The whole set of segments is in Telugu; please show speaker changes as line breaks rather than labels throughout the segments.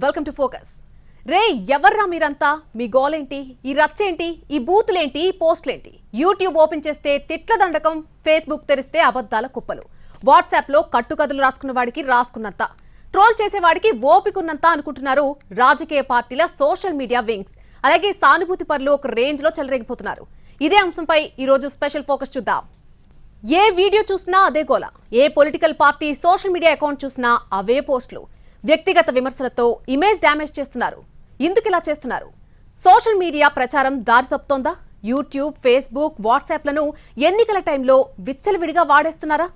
వెల్కమ్ టు ఫోకస్ రే ఎవర్రా మీరంతా? మీ గోలేంటి? ఈ రచ్చేంటి? ఈ బూతులేంటి? ఈ పోస్టులేంటి? యూట్యూబ్ ఓపెన్ చేస్తే తిట్ల దండకం ఫేస్బుక్ తెరిస్తే అబద్ధాల కుప్పలు. వాట్సాప్లో కట్టుకథలు రాసుకున్న వాడికి రాసుకున్నంత. ట్రోల్ చేసేవాడికి ఓపికున్నంత అనుకుంటున్నారు రాజకీయ పార్టీల సోషల్ మీడియా వింగ్స్. అలాగే సానుభూతి పరులు ఒక రేంజ్లో చెలరేగిపోతున్నారు. ఇదే అంశంపై ఈరోజు స్పెషల్ ఫోకస్ చూద్దాం. ఏ వీడియో చూసినా అదే గోల. ఏ political party social media account చూసినా అవే పోస్టులు. వ్యక్తిగత విమర్శలతో ఇమేజ్ డ్యామేజ్ చేస్తున్నారు. ఎందుకు ఇలా చేస్తున్నారు? సోషల్ మీడియా ప్రచారం దారి తప్పుతోందా? యూట్యూబ్ ఫేస్బుక్ వాట్సాప్లను ఎన్నికల టైంలో విచ్చలవిడిగా వాడేస్తున్నారా?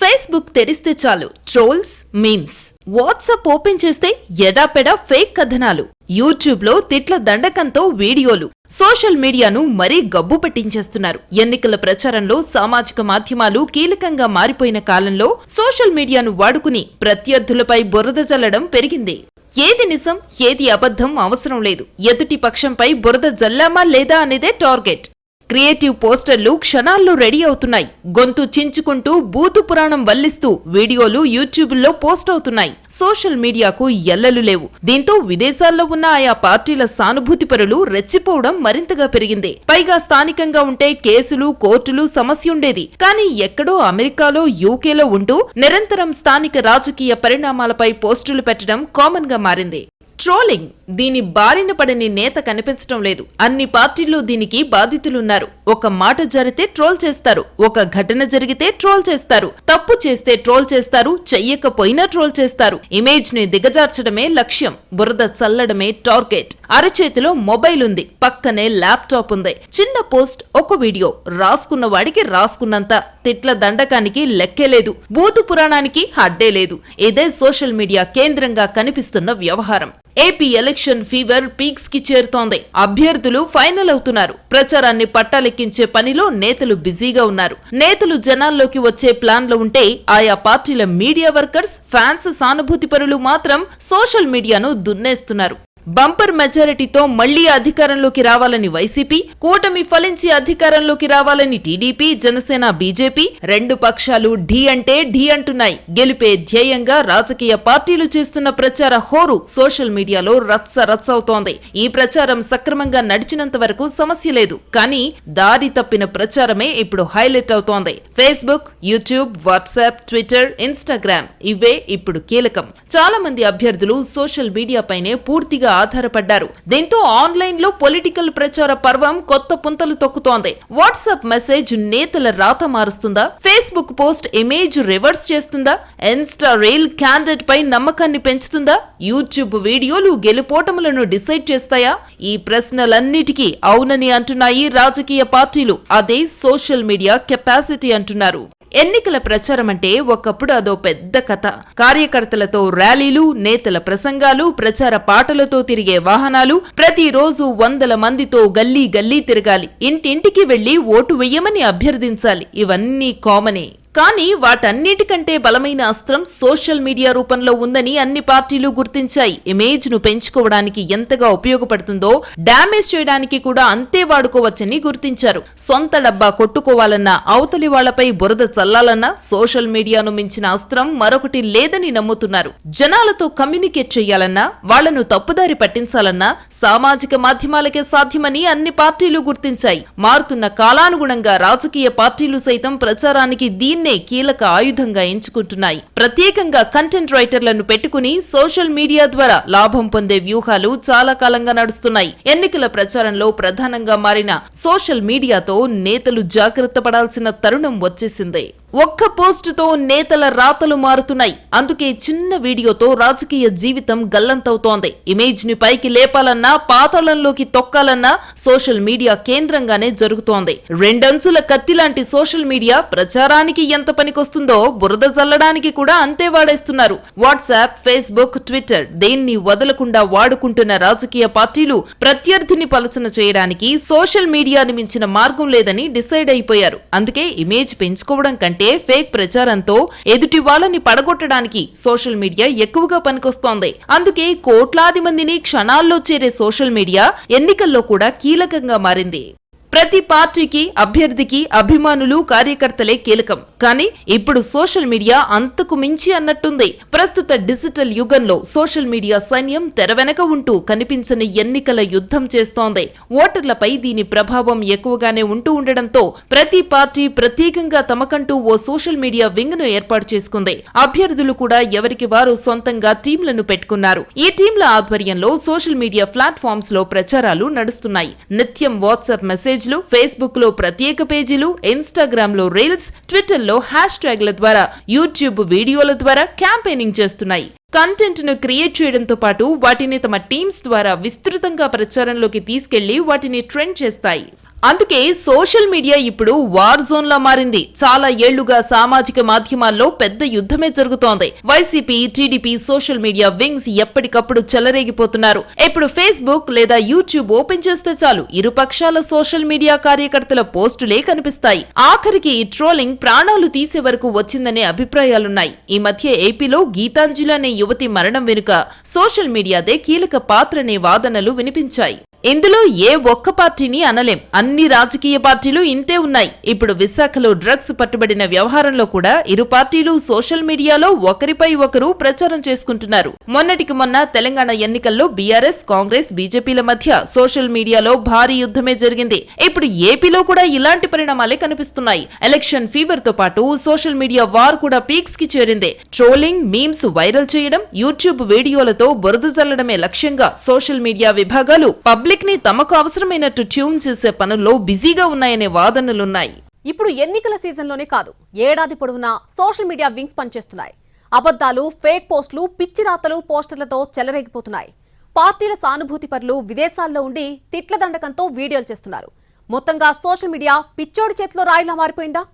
ఫేస్బుక్ తెరిస్తే చాలు. Trolls memes. వాట్సాప్ ఓపెన్ చేస్తే ఎడాపెడా ఫేక్ కథనాలు. యూట్యూబ్లో తిట్ల దండకంతో వీడియోలు. సోషల్ మీడియాను మరీ గబ్బు పట్టించేస్తున్నారు. ఎన్నికల ప్రచారంలో సామాజిక మాధ్యమాలు కీలకంగా మారిపోయిన కాలంలో సోషల్ మీడియాను వాడుకుని ప్రత్యర్థులపై బురద జల్లడం పెరిగింది. ఏది నిజం ఏది అబద్ధం అవసరం లేదు. ఎదుటి పక్షంపై బురద జల్లామా లేదా అనేదే టార్గెట్. క్రియేటివ్ పోస్టర్లు క్షణాల్లో రెడీ అవుతున్నాయి. గొంతు చించుకుంటూ బూతు పురాణం వల్లిస్తూ వీడియోలు యూట్యూబ్లో పోస్ట్ అవుతున్నాయి. సోషల్ మీడియాకు ఎల్లలు లేవు. దీంతో విదేశాల్లో ఉన్న ఆయా పార్టీల సానుభూతి పరులు రెచ్చిపోవడం మరింతగా పెరిగింది. పైగా స్థానికంగా ఉంటే కేసులు కోర్టులు సమస్య ఉండేది కానీ ఎక్కడో అమెరికాలో యూకేలో ఉంటూ నిరంతరం స్థానిక రాజకీయ పరిణామాలపై పోస్టులు పెట్టడం కామన్గా మారింది. ట్రోలింగ్ దీని బారిన పడని నేత కనిపించడం లేదు. అన్ని పార్టీల్లో దీనికి బాధితులున్నారు. ఒక మాట జరిగితే ట్రోల్ చేస్తారు. ఒక ఘటన జరిగితే ట్రోల్ చేస్తారు. తప్పు చేస్తే ట్రోల్ చేస్తారు. చెయ్యకపోయినా ట్రోల్ చేస్తారు. ఇమేజ్ని దిగజార్చడమే లక్ష్యం. బురద చల్లడమే టార్గెట్. అరచేతిలో మొబైల్ ఉంది. పక్కనే ల్యాప్టాప్ ఉంది. చిన్న పోస్ట్ ఒక వీడియో. రాసుకున్న వాడికి రాసుకున్నంత. తిట్ల దండకానికి లెక్కే లేదు. బూతు పురాణానికి అడ్డే లేదు. ఇదే సోషల్ మీడియా కేంద్రంగా కనిపిస్తున్న వ్యవహారం. ఏపీ ఎలక్షన్ ఫీవర్ పీక్స్కి చేరుతోంది. అభ్యర్థులు ఫైనల్ అవుతున్నారు. ప్రచారాన్ని పట్టాలెక్కించే పనిలో నేతలు బిజీగా ఉన్నారు. నేతలు జనాల్లోకి వచ్చే ప్లాన్లో ఉంటే ఆయా పార్టీల మీడియా వర్కర్స్ ఫ్యాన్స్ సానుభూతి పరులు మాత్రం సోషల్ మీడియాను దున్నేస్తున్నారు. బంపర్ మెజారిటీతో మళ్ళీ అధికారంలోకి రావాలని వైసీపీ కూటమి ఫలించి అధికారంలోకి రావాలని టీడీపీ జనసేన బీజేపీ రెండు పక్షాలు ఢీ అంటే ఢీ అంటున్నాయి. గెలిపే ధ్యేయంగా రాజకీయ పార్టీలు చేస్తున్న ప్రచార హోరు సోషల్ మీడియాలో రత్స రత్సవుతోంది. ఈ ప్రచారం సక్రమంగా నడిచినంత వరకు సమస్య లేదు. కానీ దారి తప్పిన ప్రచారమే ఇప్పుడు హైలైట్ అవుతోంది. Facebook YouTube WhatsApp Twitter Instagram ఇవే ఇప్పుడు కీలకం. చాలా మంది అభ్యర్థులు సోషల్ మీడియాపైనే పూర్తిగా ఆధారపడ్డారు. దీంతో ఆన్లైన్లో పొలిటికల్ ప్రచార పర్వం కొత్త పుంతలు తొక్కుతోంది. వాట్సాప్ మెసేజ్ నేతల రాత మారుస్తుందా? ఫేస్బుక్ పోస్ట్ ఇమేజ్ రివర్స్ చేస్తుందా? ఇన్స్టా రీల్ క్యాండిడేట్ పై నమ్మకాన్ని పెంచుతుందా? యూట్యూబ్ వీడియోలు గెలుపోటములను డిసైడ్ చేస్తాయా? ఈ ప్రశ్నలన్నిటికీ అవునని అంటున్నాయి రాజకీయ పార్టీలు. అదే సోషల్ మీడియా కెపాసిటీ అంటున్నారు. ఎన్నికల ప్రచారం అంటే ఒకప్పుడు అదో పెద్ద కథ. కార్యకర్తలతో ర్యాలీలు నేతల ప్రసంగాలు ప్రచార పాటలతో తిరిగే వాహనాలు ప్రతిరోజు వందల మందితో గల్లీ గల్లీ తిరగాలి. ఇంటింటికి వెళ్ళి ఓటు వెయ్యమని అభ్యర్థించాలి. ఇవన్నీ కామనే. కానీ వాటన్నిటికంటే బలమైన అస్త్రం సోషల్ మీడియా రూపంలో ఉందని అన్ని పార్టీలు గుర్తించాయి. ఇమేజ్ను పెంచుకోవడానికి ఎంతగా ఉపయోగపడుతుందో డ్యామేజ్ చేయడానికి కూడా అంతే వాడుకోవచ్చని గుర్తించారు. సొంత డబ్బా కొట్టుకోవాలన్నా అవతలి వాళ్ళపై బురద చల్లాలన్నా సోషల్ మీడియాను మించిన అస్త్రం మరొకటి లేదని నమ్ముతున్నారు. జనాలతో కమ్యూనికేట్ చేయాలన్నా వాళ్ళను తప్పుదారి పట్టించాలన్నా సామాజిక మాధ్యమాలకే సాధ్యమని అన్ని పార్టీలు గుర్తించాయి. మారుతున్న కాలానుగుణంగా రాజకీయ పార్టీలు సైతం ప్రచారానికి దీన్ని కీలక ఆయుధంగా ఎంచుకుంటున్నాయి. ప్రత్యేకంగా కంటెంట్ రైటర్లను పెట్టుకుని సోషల్ మీడియా ద్వారా లాభం పొందే వ్యూహాలు చాలా కాలంగా నడుస్తున్నాయి. ఎన్నికల ప్రచారంలో ప్రధానంగా మారిన సోషల్ మీడియాతో నేతలు జాగ్రత్త పడాల్సిన తరుణం వచ్చేసింది. ఒక్క పోస్టుతో నేతల రాతలు మారుతున్నాయి. అందుకే చిన్న వీడియోతో రాజకీయ జీవితం గల్లంతవుతోంది. ఇమేజ్ని పైకి లేపాలన్నా పాతాళంలోకి తొక్కాలన్నా సోషల్ మీడియా కేంద్రంగానే జరుగుతోంది. రెండంచుల కత్తి లాంటి సోషల్ మీడియా ప్రచారానికి ఎంత పనికొస్తుందో బురద జల్లడానికి కూడా అంతే వాడేస్తున్నారు. వాట్సాప్ ఫేస్బుక్ ట్విట్టర్ దేన్ని వదలకుండా వాడుకుంటున్న రాజకీయ పార్టీలు ప్రత్యర్థిని పలచన చేయడానికి సోషల్ మీడియాని మించిన మార్గం లేదని డిసైడ్ అయిపోయారు. అందుకే ఇమేజ్ పెంచుకోవడం కంటే ఫేక్ ప్రచారంతో ఎదుటి వాళ్ళని పడగొట్టడానికి సోషల్ మీడియా ఎక్కువగా పనికొస్తోంది. అందుకే కోట్లాది మందిని క్షణాల్లో చేరే సోషల్ మీడియా ఎన్నికల్లో కూడా కీలకంగా మారింది. ప్రతి పార్టీకి అభ్యర్థికి అభిమానులు కార్యకర్తలే కీలకం. కానీ ఇప్పుడు సోషల్ మీడియా అంతకు మించి అన్నట్టుంది. ప్రస్తుత డిజిటల్ యుగంలో సోషల్ మీడియా సైన్యం తెర వెనక ఉంటూ కనిపించని ఎన్నికల యుద్ధం చేస్తోంది. ఓటర్లపై దీని ప్రభావం ఎక్కువగానే ఉంటూ ఉండడంతో ప్రతి పార్టీ ప్రత్యేకంగా తమకంటూ ఓ సోషల్ మీడియా వింగ్ను ఏర్పాటు చేసుకుంది. అభ్యర్థులు కూడా ఎవరికి వారు సొంతంగా టీంలను పెట్టుకున్నారు. ఈ టీంల ఆధ్వర్యంలో సోషల్ మీడియా ప్లాట్ఫామ్స్లో ప్రచారాలు నడుస్తున్నాయి. నిత్యం వాట్సాప్ మెసేజ్ మెసేజ్లు ఫేస్బుక్లో ప్రత్యేక పేజీలు ఇన్స్టాగ్రామ్లో రీల్స్ ట్విట్టర్లో హ్యాష్ ట్యాగ్ల ద్వారా యూట్యూబ్ వీడియోల ద్వారా క్యాంపెయినింగ్ చేస్తున్నాయి. కంటెంట్ను క్రియేట్ చేయడంతో పాటు వాటిని తమ టీమ్స్ ద్వారా విస్తృతంగా ప్రచారంలోకి తీసుకెళ్ళి వాటిని ట్రెండ్ చేస్తాయి. అందుకే సోషల్ మీడియా ఇప్పుడు వార్ జోన్ లా మారింది. చాలా ఏళ్ళుగా సామాజిక మాధ్యమాల్లో పెద్ద యుద్ధమే జరుగుతోంది. YCP TDP social media wings ఎప్పటికప్పుడు చెలరేగిపోతున్నారు. ఇప్పుడు ఫేస్బుక్ లేదా యూట్యూబ్ ఓపెన్ చేస్తే చాలు ఇరు పక్షాల సోషల్ మీడియా కార్యకర్తల పోస్టులే కనిపిస్తాయి. ఆఖరికి ఈ ట్రోలింగ్ ప్రాణాలు తీసే వరకు వచ్చిందనే అభిప్రాయాలున్నాయి. ఈ మధ్య ఏపీలో గీతాంజలి అనే యువతి మరణం వెనుక సోషల్ మీడియాదే కీలక పాత్రనే వాదనలు వినిపించాయి. ఇందులో ఏ ఒక్క పార్టీని అనలేం. అన్ని రాజకీయ పార్టీలు ఇంతే ఉన్నాయి. ఇప్పుడు విశాఖలో డ్రగ్స్ పట్టుబడిన వ్యవహారంలో కూడా ఇరు పార్టీలు సోషల్ మీడియాలో ఒకరిపై ఒకరు ప్రచారం చేసుకుంటున్నారు. మొన్నటికి మొన్న తెలంగాణ ఎన్నికల్లో బీఆర్ఎస్ కాంగ్రెస్ బీజేపీల మధ్య సోషల్ మీడియాలో భారీ యుద్ధమే జరిగింది. ఇప్పుడు ఏపీలో కూడా ఇలాంటి పరిణామాలే కనిపిస్తున్నాయి. ఎలక్షన్ ఫీవర్తో పాటు సోషల్ మీడియా వార్ కూడా పీక్స్కి చేరింది. ట్రోలింగ్ మీమ్స్ వైరల్ చేయడం యూట్యూబ్ వీడియోలతో బురద జల్లడమే లక్ష్యంగా సోషల్ మీడియా విభాగాలు పబ్లిక్ ని తమకు అవసరమైనట్టు ట్యూన్ చేసే పనుల్లో బిజీగా ఉన్నాయనే వాదనలున్నాయి.
ఇప్పుడు ఎన్నికల సీజన్లోనే కాదు ఏడాది పొడవునా సోషల్ మీడియా వింగ్స్ పనిచేస్తున్నాయి. అబద్ధాలు ఫేక్ పోస్టులు పిచ్చి రాతలు పోస్టర్లతో చెలరేగిపోతున్నాయి. పార్టీల సానుభూతి పరులు విదేశాల్లో ఉండి తిట్ల దండకంతో వీడియోలు చేస్తున్నారు. మొత్తంగా సోషల్ మీడియా పిచ్చోడి చేతిలో రాయిలా మారిపోయిందా?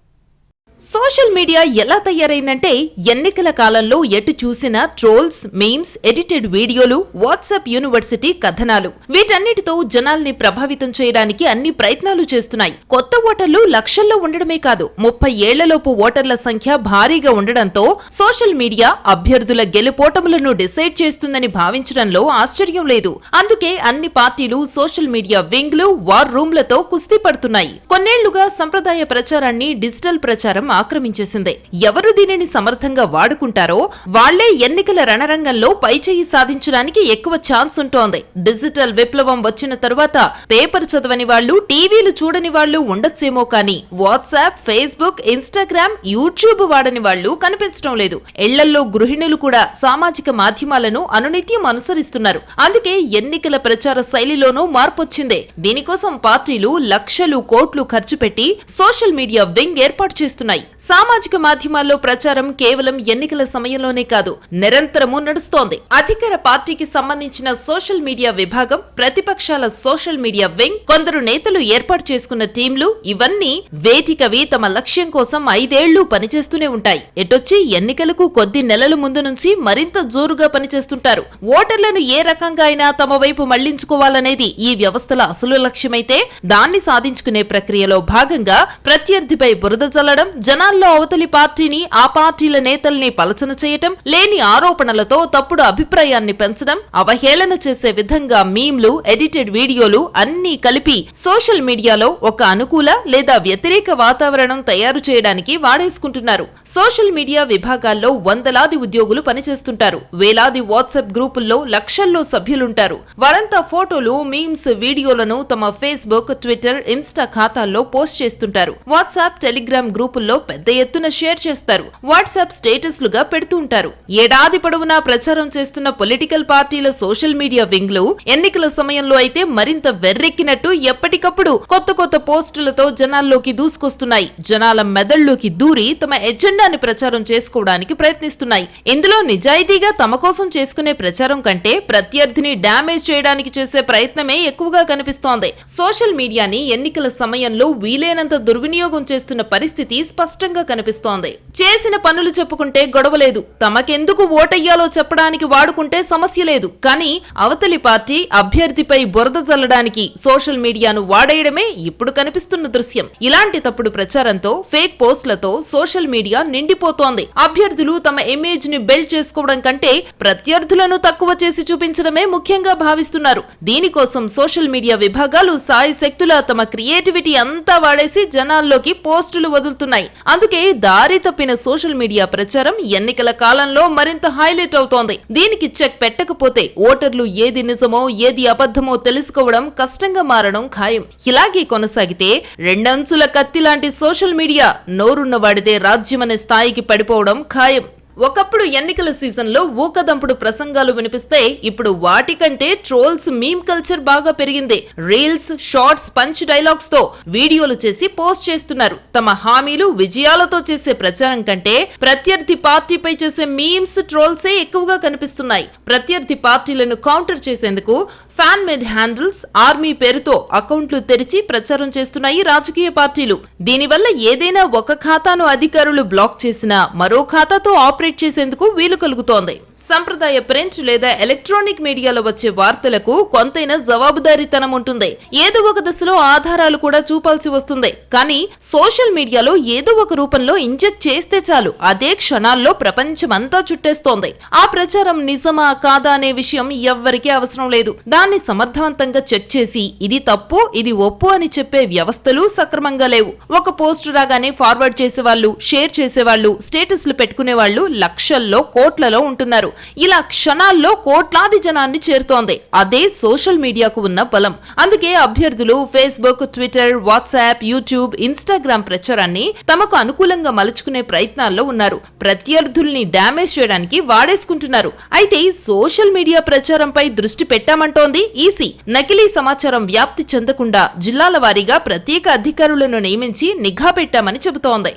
సోషల్ మీడియా ఎలా తయారైందంటే ఎన్నికల కాలంలో ఎటు చూసినా ట్రోల్స్ మీమ్స్ ఎడిటెడ్ వీడియోలు వాట్సాప్ యూనివర్సిటీ కథనాలు. వీటన్నిటితో జనాల్ని ప్రభావితం చేయడానికి అన్ని ప్రయత్నాలు చేస్తున్నాయి. కొత్త ఓటర్లు లక్షల్లో ఉండడమే కాదు ముప్పై ఏళ్ళలోపు ఓటర్ల సంఖ్య భారీగా ఉండడంతో సోషల్ మీడియా అభ్యర్థుల గెలుపోటములను డిసైడ్ చేస్తుందని భావించడంలో ఆశ్చర్యం లేదు. అందుకే అన్ని పార్టీలు సోషల్ మీడియా వింగ్లు వార్ రూమ్లతో కుస్తీ పడుతున్నాయి. కొన్నేళ్ళుగా సంప్రదాయ ప్రచారాన్ని డిజిటల్ ప్రచారం ఆక్రమించేసింది. ఎవరు దీనిని సమర్థంగా వాడుకుంటారో వాళ్ళే ఎన్నికల రణరంగంలో పైచేయి సాధించడానికి ఎక్కువ ఛాన్స్ ఉంటోంది. డిజిటల్ విప్లవం వచ్చిన తరువాత పేపర్ చదవని వాళ్ళు టీవీలు చూడని వాళ్ళు ఉండొచ్చేమో కానీ వాట్సాప్ ఫేస్బుక్ ఇన్స్టాగ్రామ్ యూట్యూబ్ వాడని వాళ్ళు కనిపించడం లేదు. ఇళ్ళల్లో గృహిణులు కూడా సామాజిక మాధ్యమాలను అనునిత్యం అనుసరిస్తున్నారు. అందుకే ఎన్నికల ప్రచార శైలిలోనూ మార్పొచ్చిందే. దీనికోసం పార్టీలు లక్షలు కోట్లు ఖర్చు పెట్టి సోషల్ మీడియా వింగ్ ఏర్పాటు చేస్తున్నాయి. సామాజిక మాధ్యమాల్లో ప్రచారం కేవలం ఎన్నికల సమయంలోనే కాదు నిరంతరము నడుస్తోంది. అధికార పార్టీకి సంబంధించిన సోషల్ మీడియా విభాగం ప్రతిపక్షాల సోషల్ మీడియా వింగ్ కొందరు నేతలు ఏర్పాటు చేసుకున్న టీంలు ఇవన్నీ వేటికవి తమ లక్ష్యం కోసం ఐదేళ్ళు పనిచేస్తూనే ఉంటాయి. ఎటొచ్చి ఎన్నికలకు కొద్ది నెలల ముందు నుంచి మరింత జోరుగా పనిచేస్తుంటారు. ఓటర్లను ఏ రకంగా అయినా తమ వైపు మళ్ళించుకోవాలనేది ఈ వ్యవస్థల అసలు లక్ష్యమైతే దాన్ని సాధించుకునే ప్రక్రియలో భాగంగా ప్రత్యర్థిపై బురద జల్లడం జనాల్లో అవతలి పార్టీని ఆ పార్టీల నేతల్ని పలచన చేయటం లేని ఆరోపణలతో తప్పుడు అభిప్రాయాన్ని పెంచడం అవహేళన చేసే విధంగా మీమ్లు ఎడిటెడ్ వీడియోలు అన్నీ కలిపి సోషల్ మీడియాలో ఒక అనుకూల లేదా వ్యతిరేక వాతావరణం తయారు చేయడానికి వాడేసుకుంటున్నారు. సోషల్ మీడియా విభాగాల్లో వందలాది ఉద్యోగులు పనిచేస్తుంటారు. వేలాది వాట్సాప్ గ్రూపుల్లో లక్షల్లో సభ్యులుంటారు. వారంతా ఫోటోలు మీమ్స్ వీడియోలను తమ ఫేస్బుక్ ట్విట్టర్ ఇన్స్టా ఖాతాల్లో పోస్ట్ చేస్తుంటారు. వాట్సాప్ టెలిగ్రామ్ గ్రూపుల్లో పెద్ద ఎత్తున షేర్ చేస్తారు. వాట్సాప్ స్టేటస్లుగా పెడుతూ ఉంటారు. ఏడాది పొడవునా ప్రచారం చేస్తున్న పొలిటికల్ పార్టీల సోషల్ మీడియా వింగ్లు ఎన్నికల సమయంలో అయితే మరింత వెర్రెక్కినట్టు ఎప్పటికప్పుడు కొత్త కొత్త పోస్టులతో జనాల్లోకి దూసుకొస్తున్నాయి. జనాల మెదళ్ళోకి దూరి తమ ఎజెండాని ప్రచారం చేసుకోవడానికి ప్రయత్నిస్తున్నాయి. ఇందులో నిజాయితీగా తమ కోసం చేసుకునే ప్రచారం కంటే ప్రత్యర్థిని డామేజ్ చేయడానికి చేసే ప్రయత్నమే ఎక్కువగా కనిపిస్తోంది. సోషల్ మీడియాని ఎన్నికల సమయంలో వీలైనంత దుర్వినియోగం చేస్తున్న పరిస్థితి స్పష్టంగా కనిపిస్తోంది. చేసిన పనులు చెప్పుకుంటే గొడవలేదు. తమకెందుకు ఓటయ్యాలో చెప్పడానికి వాడుకుంటే సమస్య లేదు. కానీ అవతలి పార్టీ అభ్యర్థిపై బురద జల్లడానికి సోషల్ మీడియాను వాడేయడమే ఇప్పుడు కనిపిస్తున్న దృశ్యం. ఇలాంటి తప్పుడు ప్రచారంతో ఫేక్ పోస్టులతో సోషల్ మీడియా నిండిపోతోంది. అభ్యర్థులు తమ ఇమేజ్ని బిల్డ్ చేసుకోవడం కంటే ప్రత్యర్థులను తక్కువ చేసి చూపించడమే ముఖ్యంగా భావిస్తున్నారు. దీనికోసం సోషల్ మీడియా విభాగాలు సాయి శక్తుల తమ క్రియేటివిటీ అంతా వాడేసి జనాల్లోకి పోస్టులు వదులుతున్నాయి. అందుకే దారి తప్పిన సోషల్ మీడియా ప్రచారం ఎన్నికల కాలంలో మరింత హైలైట్ అవుతోంది. దీనికి చెక్ పెట్టకపోతే ఓటర్లు ఏది నిజమో ఏది అబద్ధమో తెలుసుకోవడం కష్టంగా మారడం ఖాయం. ఇలాగే కొనసాగితే రెండంచుల కత్తి లాంటి సోషల్ మీడియా నోరున్న వాడితే రాజ్యమనే స్థాయికి పడిపోవడం ఖాయం. ఒకప్పుడు ఎన్నికల సీజన్లో ఊకదంపుడు ప్రసంగాలు వినిపిస్తే ఇప్పుడు వాటికంటే ట్రోల్స్ మీమ్ కల్చర్ బాగా పెరిగింది. రీల్స్ షార్ట్స్ పంచ్ డైలాగ్స్తో వీడియోలు చేసి పోస్ట్ చేస్తున్నారు. తమ హామీలు విజయాలతో చేసే ప్రచారం కంటే ప్రత్యర్థి పార్టీపై చేసే మీమ్స్ ట్రోల్సే ఎక్కువగా కనిపిస్తున్నాయి. ప్రత్యర్థి పార్టీలను కౌంటర్ చేసేందుకు ఫ్యాన్ మేడ్ హ్యాండిల్స్ ఆర్మీ పేరుతో అకౌంట్లు తెరిచి ప్రచారం చేస్తున్నాయి రాజకీయ పార్టీలు. దీనివల్ల ఏదైనా ఒక ఖాతాను అధికారులు బ్లాక్ చేసినా మరో ఖాతాతో ఆపరేట్ చేసేందుకు వీలు కలుగుతోంది. సంప్రదాయ ప్రింట్ లేదా ఎలక్ట్రానిక్ మీడియాలో వచ్చే వార్తలకు కొంతైనా జవాబుదారీతనం ఉంటుంది. ఏదో ఒక దశలో ఆధారాలు కూడా చూపాల్సి వస్తుంది. కానీ సోషల్ మీడియాలో ఏదో ఒక రూపంలో ఇంజెక్ట్ చేస్తే చాలు. అదే క్షణాల్లో ప్రపంచమంతా చుట్టేస్తోంది. ఆ ప్రచారం నిజమా కాదా అనే విషయం ఎవ్వరికీ అవసరం లేదు. దాన్ని సమర్థవంతంగా చెక్ చేసి ఇది తప్పు ఇది ఒప్పు అని చెప్పే వ్యవస్థలు సక్రమంగా లేవు. ఒక పోస్ట్ రాగానే ఫార్వర్డ్ చేసేవాళ్ళు షేర్ చేసేవాళ్ళు స్టేటస్లు పెట్టుకునే వాళ్ళు లక్షల్లో కోట్లలో ఉంటున్నారు. ఇలా క్షణాల్లో కోట్లాది జనాన్ని చేరుతోంది. అదే సోషల్ మీడియాకు ఉన్న బలం. అందుకే అభ్యర్థులు Facebook Twitter WhatsApp YouTube Instagram ప్రచారాన్ని తమకు అనుకూలంగా మలుచుకునే ప్రయత్నాల్లో ఉన్నారు. ప్రత్యర్థుల్ని డ్యామేజ్ చేయడానికి వాడేసుకుంటున్నారు. అయితే సోషల్ మీడియా ప్రచారంపై దృష్టి పెట్టామంటోంది ఈసీ. నకిలీ సమాచారం వ్యాప్తి చెందకుండా జిల్లాల వారీగా ప్రత్యేక అధికారులను నియమించి నిఘా పెట్టామని చెబుతోంది.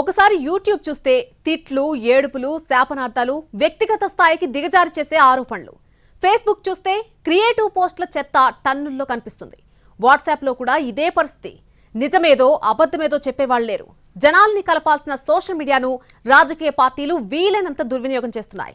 ఒకసారి యూట్యూబ్ చూస్తే తిట్లు ఏడుపులు శాపనార్థాలు వ్యక్తిగత స్థాయికి దిగజారి చేసే ఆరోపణలు. ఫేస్బుక్ చూస్తే క్రియేటివ్ పోస్టుల చెత్త టన్నుల్లో కనిపిస్తుంది. వాట్సాప్లో కూడా ఇదే పరిస్థితి. నిజమేదో అబద్ధమేదో చెప్పేవాళ్ళు లేరు. జనాల్ని కలపాల్సిన సోషల్ మీడియాను రాజకీయ పార్టీలు వీలైనంత దుర్వినియోగం చేస్తున్నాయి.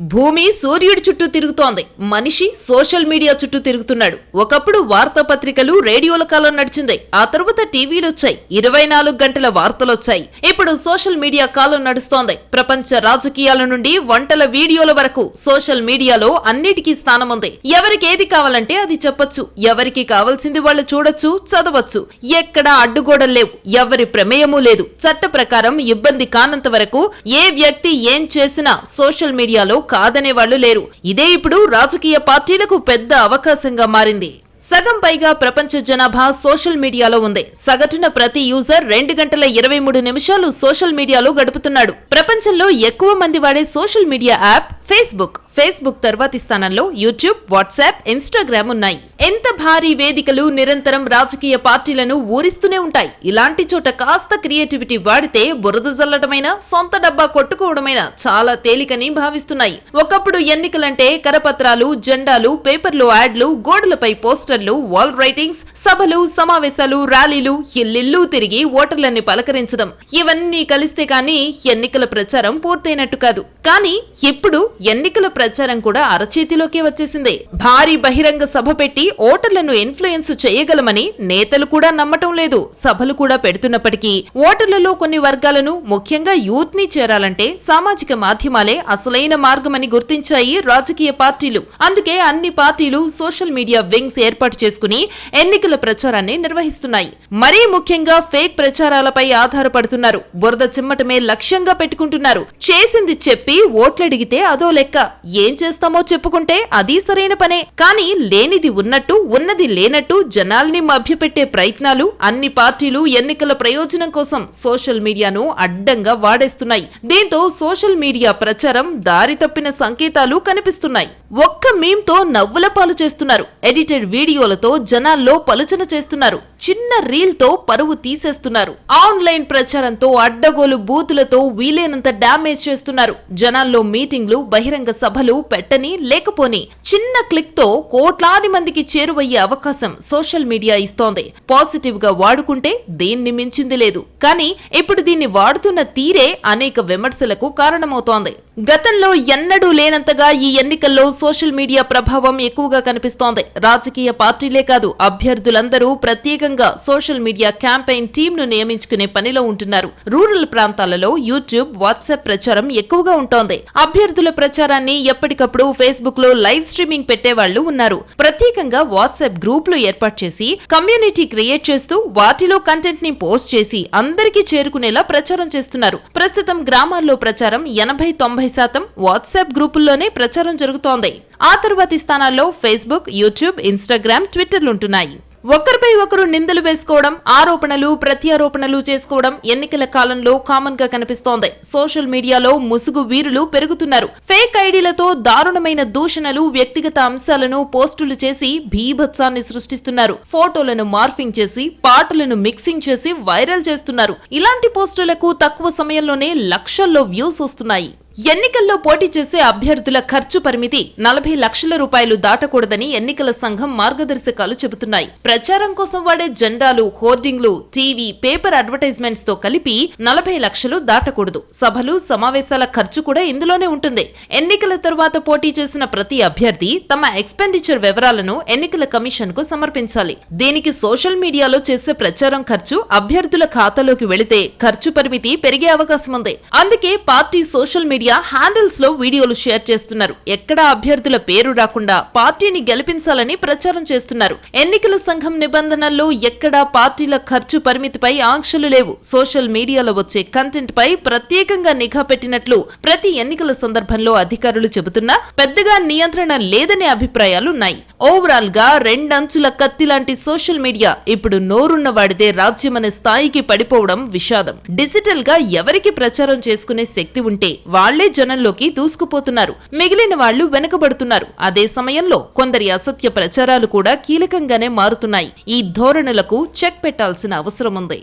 భూమి సూర్యుడి చుట్టూ తిరుగుతోంది. మనిషి సోషల్ మీడియా చుట్టూ తిరుగుతున్నాడు. ఒకప్పుడు వార్తాపత్రికలు రేడియోల కాలం నడిచింది. ఆ తరువాత టీవీలు వచ్చాయి ఇరవై నాలుగు గంటల వార్తలు వచ్చాయి ఇప్పుడు సోషల్ మీడియా కాలం నడుస్తోంది. ప్రపంచ రాజకీయాల నుండి వంటల వీడియోల వరకు సోషల్ మీడియాలో అన్నిటికీ స్థానం ఉంది ఎవరికి ఏది కావాలంటే అది చెప్పొచ్చు. ఎవరికి కావాల్సింది వాళ్ళు చూడొచ్చు చదవచ్చు. ఎక్కడా అడ్డుగోడలు లేవు. ఎవరి ప్రమేయమూ లేదు. చట్ట ప్రకారం ఇబ్బంది కానంత వరకు ఏ వ్యక్తి ఏం చేసినా సోషల్ మీడియాలో కాదనే వాళ్ళు లేరు. ఇదే ఇప్పుడు రాజకీయ పార్టీలకు పెద్ద అవకాశంగా మారింది. సగం పైగా ప్రపంచ జనాభా సోషల్ మీడియాలో ఉంది. సగటున ప్రతి యూజర్ రెండు గంటల ఇరవై మూడు నిమిషాలు సోషల్ మీడియాలో గడుపుతున్నాడు. ప్రపంచంలో ఎక్కువ మంది వాడే social media app Facebook. Facebook తర్వాతి స్థానంలో యూట్యూబ్ వాట్సాప్ ఇన్స్టాగ్రామ్ ఉన్నాయి. ఎంత భారీ వేదికలు నిరంతరం రాజకీయ పార్టీలను ఊరిస్తూనే ఉంటాయి. ఇలాంటి చోట కాస్త క్రియేటివిటీ వాడితే బురద జల్లటమైన సొంత డబ్బా కొట్టుకోవడమైన చాలా తేలికని భావిస్తున్నాయి. ఒకప్పుడు ఎన్నికలంటే కరపత్రాలు జెండాలు పేపర్లు యాడ్లు గోడలపై పోస్టర్లు వాల్ రైటింగ్స్ సభలు సమావేశాలు ర్యాలీలు ఇల్లిల్లు తిరిగి ఓటర్లని పలకరించడం. ఇవన్నీ కలిస్తే కానీ ఎన్నికల ప్రచారం పూర్తయినట్టు కాదు. కానీ ఇప్పుడు ఎన్నికల ప్రచారం కూడా అరచేతిలోకే వచ్చేసింది. భారీ బహిరంగ సభ పెట్టి ఓటర్లను ఇన్ఫ్లుయెన్స్ చేయగలమని నేతలు కూడా నమ్మటం లేదు. సభలు కూడా పెడుతున్నప్పటికీ ఓటర్లలో కొన్ని వర్గాలను ముఖ్యంగా యూత్ని చేరాలంటే సామాజిక మాధ్యమాలే అసలైన మార్గమని గుర్తించాయి రాజకీయ పార్టీలు. అందుకే అన్ని పార్టీలు సోషల్ మీడియా వింగ్స్ ఏర్పాటు చేసుకుని ఎన్నికల ప్రచారాన్ని నిర్వహిస్తున్నాయి. మరీ ముఖ్యంగా ఫేక్ ప్రచారాలపై ఆధారపడుతున్నారు. బురద చిమ్మటమే లక్ష్యంగా పెట్టుకుంటున్నారు. చేసింది చెప్పి ఓట్లడిగితే అదో లెక్క. ఏం చేస్తామో చెప్పుకుంటే అది సరైన పనే. కానీ లేనిది ఉన్నట్టు ఉన్నది లేనట్టు జనాల్ని మభ్యపెట్టే ప్రయత్నాలు అన్ని పార్టీలు ఎన్నికల ప్రయోజనం కోసం సోషల్ మీడియాను అడ్డంగా వాడేస్తున్నాయి. దీంతో సోషల్ మీడియా ప్రచారం దారి తప్పిన సంకేతాలు కనిపిస్తున్నాయి. ఒక్క మీమ్తో నవ్వుల పాలు చేస్తున్నారు. ఎడిటెడ్ వీడియోలతో జనాల్లో పలుచన చేస్తున్నారు. చిన్న రీల్తో పరువు తీసేస్తున్నారు. ఆన్లైన్ ప్రచారంతో అడ్డగోలు బూతులతో వీలైనంత డ్యామేజ్ చేస్తున్నారు. జనాల్లో మీటింగ్లు బహిరంగ సభ సభలు పెట్టని లేకపోని చిన్న క్లిక్తో కోట్లాది మందికి చేరువయ్యే అవకాశం సోషల్ మీడియా ఇస్తోంది. పాజిటివ్గా వాడుకుంటే దేన్ని మించింది లేదు. కానీ ఇప్పుడు దీన్ని వాడుతున్న తీరే అనేక విమర్శలకు కారణమవుతోంది. గతంలో ఎన్నడూ లేనంతగా ఈ ఎన్నికల్లో సోషల్ మీడియా ప్రభావం ఎక్కువగా కనిపిస్తోంది. రాజకీయ పార్టీలే కాదు అభ్యర్థులందరూ ప్రత్యేకంగా సోషల్ మీడియా క్యాంపెయిన్ టీమ్ను నియమించుకునే పనిలో ఉంటున్నారు. రూరల్ ప్రాంతాలలో యూట్యూబ్ వాట్సాప్ ప్రచారం ఎక్కువగా ఉంటోంది. అభ్యర్థుల ప్రచారాన్ని ఎప్పటికప్పుడు ఫేస్బుక్లో లైవ్ స్ట్రీమింగ్ పెట్టేవాళ్ళు ఉన్నారు. ప్రత్యేకంగా వాట్సాప్ గ్రూపులు ఏర్పాటు చేసి కమ్యూనిటీ క్రియేట్ చేస్తూ వాటిలో కంటెంట్ని పోస్ట్ చేసి అందరికీ చేరుకునేలా ప్రచారం చేస్తున్నారు. ప్రస్తుతం గ్రామాల్లో ప్రచారం ఎనభై తొంభై శాతం వాట్సాప్ గ్రూపుల్లోనే ప్రచారం జరుగుతోంది. ఆ తరువాతి స్థానాల్లో ఫేస్బుక్ యూట్యూబ్ ఇన్స్టాగ్రామ్ ట్విట్టర్లుంటున్నాయి ఒకరిపై ఒకరు నిందలు వేసుకోవడం ఆరోపణలు ప్రత్యారోపణలు చేసుకోవడం ఎన్నికల కాలంలో కామన్గా కనిపిస్తోంది. సోషల్ మీడియాలో ముసుగు వీరులు పెరుగుతున్నారు. ఫేక్ ఐడీలతో దారుణమైన దూషణలు వ్యక్తిగత అంశాలను పోస్టులు చేసి భీభత్సాన్ని సృష్టిస్తున్నారు. ఫోటోలను మార్ఫింగ్ చేసి పాటలను మిక్సింగ్ చేసి వైరల్ చేస్తున్నారు. ఇలాంటి పోస్టులకు తక్కువ సమయంలోనే లక్షల్లో వ్యూస్ వస్తున్నాయి. ఎన్నికల్లో పోటీ చేసే అభ్యర్థుల ఖర్చు పరిమితి నలభై లక్షల రూపాయలు దాటకూడదని ఎన్నికల సంఘం మార్గదర్శకాలు చెబుతున్నాయి. ప్రచారం కోసం వాడే జెండాలు హోర్డింగ్లు టీవీ పేపర్ అడ్వర్టైజ్మెంట్స్తో కలిపి నలభై లక్షలు దాటకూడదు. సభలు సమావేశాల ఖర్చు కూడా ఇందులోనే ఉంటుంది. ఎన్నికల తర్వాత పోటీ చేసిన ప్రతి అభ్యర్థి తమ ఎక్స్పెండిచర్ వివరాలను ఎన్నికల కమిషన్కు సమర్పించాలి. దీనికి సోషల్ మీడియాలో చేసే ప్రచారం ఖర్చు అభ్యర్థుల ఖాతాలోకి వెళితే ఖర్చు పరిమితి పెరిగే అవకాశం ఉంది అందుకే పార్టీ సోషల్ మీడియా హ్యాండిల్స్లో వీడియోలు షేర్ చేస్తున్నారు. ఎక్కడా అభ్యర్థుల పేరు రాకుండా పార్టీని గెలిపించాలని ప్రచారం చేస్తున్నారు. ఎన్నికల సంఘం నిబంధనల్లో ఎక్కడా పార్టీల ఖర్చు పరిమితిపై ఆంక్షలు లేవు. సోషల్ మీడియాలో వచ్చే కంటెంట్ పై ప్రత్యేకంగా నిఘా పెట్టినట్లు ప్రతి ఎన్నికల సందర్భంలో అధికారులు చెబుతున్నా పెద్దగా నియంత్రణ లేదనే అభిప్రాయాలున్నాయి. ఓవరాల్గా రెండంచుల కత్తి లాంటి సోషల్ మీడియా ఇప్పుడు నోరున్న వాడిదే రాజ్యమనే స్థాయికి పడిపోవడం విషాదం. డిజిటల్గా ఎవరికి ప్రచారం చేసుకునే శక్తి ఉంటే వాళ్ళే జనంలోకి దూసుకుపోతున్నారు. మిగిలిన వాళ్ళు వెనుకబడుతున్నారు. అదే సమయంలో కొందరి అసత్య ప్రచారాలు కూడా కీలకంగానే మారుతున్నాయి. ఈ ధోరణులకు చెక్ పెట్టాల్సిన అవసరం ఉంది